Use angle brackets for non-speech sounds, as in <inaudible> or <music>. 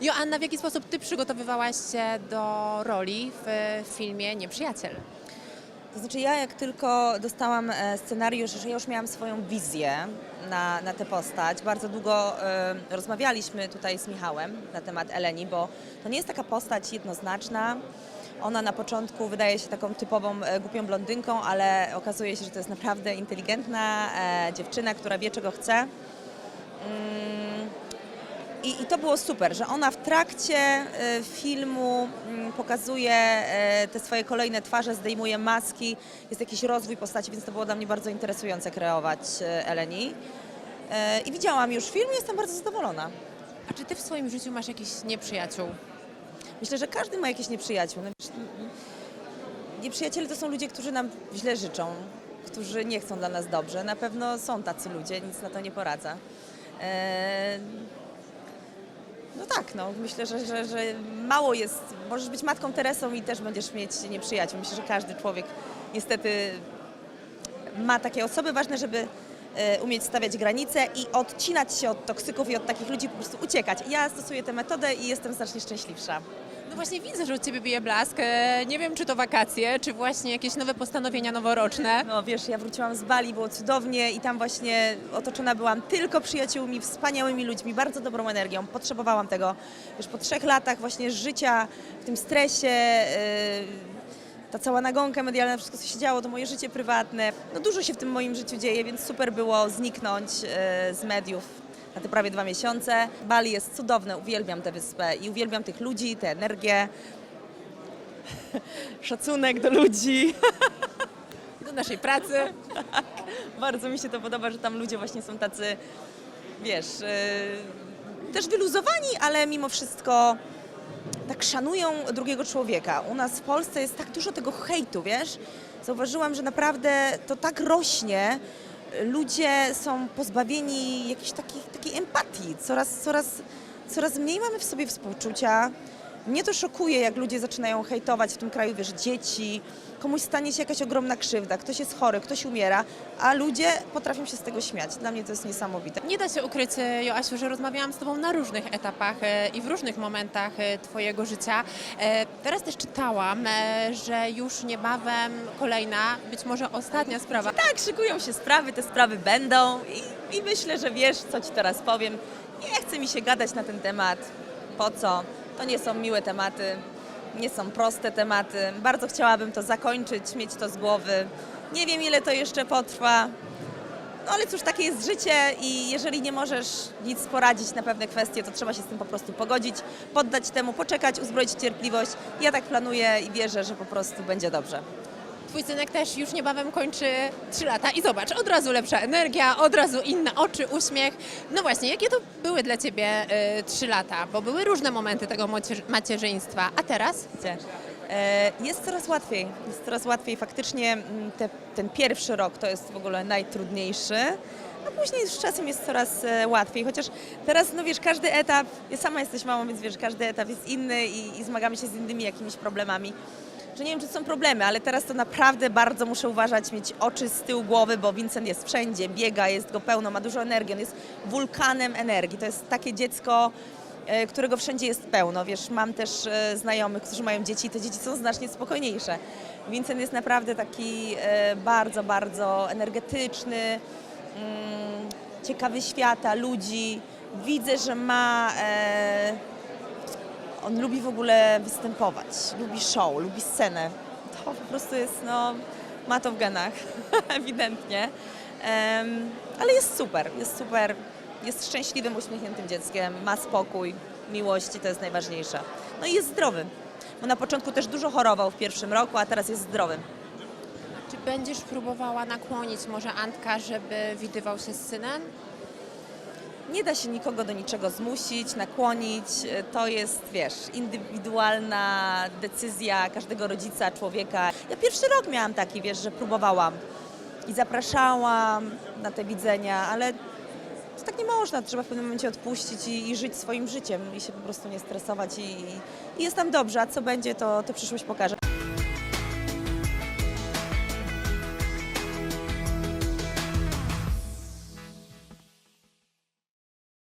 Joanna, w jaki sposób Ty przygotowywałaś się do roli w filmie Nieprzyjaciel? To znaczy ja jak tylko dostałam e, scenariusz, że ja już miałam swoją wizję na, na tę postać. Bardzo długo e, rozmawialiśmy tutaj z Michałem na temat Eleni, bo to nie jest taka postać jednoznaczna. Ona na początku wydaje się taką typową e, głupią blondynką, ale okazuje się, że to jest naprawdę inteligentna e, dziewczyna, która wie czego chce. Mm, I, I to było super, że ona w trakcie e, filmu mm, pokazuje e, te swoje kolejne twarze, zdejmuje maski, jest jakiś rozwój postaci, więc to było dla mnie bardzo interesujące kreować e, Eleni. I widziałam już film i jestem bardzo zadowolona. A czy Ty w swoim życiu masz jakichś nieprzyjaciół? Myślę, że każdy ma jakieś nieprzyjaciół. No, wiesz, Nieprzyjaciele to są ludzie, którzy nam źle życzą, którzy nie chcą dla nas dobrze. Na pewno są tacy ludzie, nic na to nie poradzę. No tak, no myślę, że, że, że mało jest. Możesz być matką Teresą i też będziesz mieć nieprzyjaciół. Myślę, że każdy człowiek niestety ma takie osoby. Ważne, żeby e, umieć stawiać granice i odcinać się od toksyków i od takich ludzi, po prostu uciekać. Ja stosuję tę metodę i jestem znacznie szczęśliwsza. No właśnie widzę, że u Ciebie bije blask. E, Nie wiem, czy to wakacje, czy właśnie jakieś nowe postanowienia noworoczne. No wiesz, ja wróciłam z Bali, było cudownie i tam właśnie otoczona byłam tylko przyjaciółmi, wspaniałymi ludźmi, bardzo dobrą energią. Potrzebowałam tego. Już po trzech latach właśnie życia w tym stresie, yy, ta cała nagonka medialna, wszystko co się działo, to moje życie prywatne. No dużo się w tym moim życiu dzieje, więc super było zniknąć yy, z mediów na te prawie dwa miesiące. Bali jest cudowne, uwielbiam tę wyspę i uwielbiam tych ludzi, tę energię. <laughs> Szacunek do ludzi. <laughs> Do naszej pracy. Bardzo mi się to podoba, że tam ludzie właśnie są tacy, wiesz, yy, też wyluzowani, ale mimo wszystko tak szanują drugiego człowieka. U nas w Polsce jest tak dużo tego hejtu, wiesz? Zauważyłam, że naprawdę to tak rośnie. Ludzie są pozbawieni jakiejś takiej, takiej empatii. Coraz, coraz, coraz mniej mamy w sobie współczucia. Mnie to szokuje, jak ludzie zaczynają hejtować w tym kraju, wiesz, dzieci, komuś stanie się jakaś ogromna krzywda, ktoś jest chory, ktoś umiera, a ludzie potrafią się z tego śmiać. Dla mnie to jest niesamowite. Nie da się ukryć, e, Joasiu, że rozmawiałam z Tobą na różnych etapach e, i w różnych momentach e, Twojego życia. Teraz też czytałam, że już niebawem kolejna, być może ostatnia sprawa. Tak, szykują się sprawy, te sprawy będą i, i myślę, że wiesz, co ci teraz powiem. Nie chce mi się gadać na ten temat. Po co? To nie są miłe tematy, nie są proste tematy. Bardzo chciałabym to zakończyć, mieć to z głowy. Nie wiem, ile to jeszcze potrwa. No ale cóż, takie jest życie i jeżeli nie możesz nic poradzić na pewne kwestie, to trzeba się z tym po prostu pogodzić, poddać temu, poczekać, uzbroić cierpliwość. Ja tak planuję i wierzę, że po prostu będzie dobrze. Twój też już niebawem kończy 3 lata i zobacz, od razu lepsza energia, od razu inne oczy, uśmiech. No właśnie, jakie to były dla Ciebie 3 lata? Bo były różne momenty tego macierzy- macierzyństwa, a teraz? Wiecie, e, Jest coraz łatwiej. Jest coraz łatwiej. Faktycznie mm, te, ten pierwszy rok to jest w ogóle najtrudniejszy. A później z czasem jest coraz e, łatwiej, chociaż teraz, no wiesz, każdy etap, ja sama jesteś mamą, więc wiesz, każdy etap jest inny i, i zmagamy się z innymi jakimiś problemami. Że nie wiem, czy są problemy, ale teraz to naprawdę bardzo muszę uważać, mieć oczy z tyłu głowy, bo Vincent jest wszędzie, biega, jest go pełno, ma dużo energii, on jest wulkanem energii. To jest takie dziecko, e, którego wszędzie jest pełno. Wiesz, mam też e, znajomych, którzy mają dzieci i te dzieci są znacznie spokojniejsze. Vincent jest naprawdę taki e, bardzo, bardzo energetyczny, mm, ciekawy świata, ludzi. Widzę, że ma... On lubi w ogóle występować, lubi show, lubi scenę. To po prostu jest, no, ma to w genach, <laughs> ewidentnie. Em, ale jest super, jest super. Jest szczęśliwym, uśmiechniętym dzieckiem, ma spokój, miłość i to jest najważniejsze. No i jest zdrowy, bo na początku też dużo chorował w pierwszym roku, a teraz jest zdrowy. Czy będziesz próbowała nakłonić może Antka, żeby widywał się z synem? Nie da się nikogo do niczego zmusić, nakłonić. To jest, wiesz, indywidualna decyzja każdego rodzica, człowieka. Ja pierwszy rok miałam taki, wiesz, że próbowałam i zapraszałam na te widzenia, ale to tak nie można. Trzeba w pewnym momencie odpuścić i, i żyć swoim życiem i się po prostu nie stresować i, i jest tam dobrze, a co będzie, to, to przyszłość pokaże.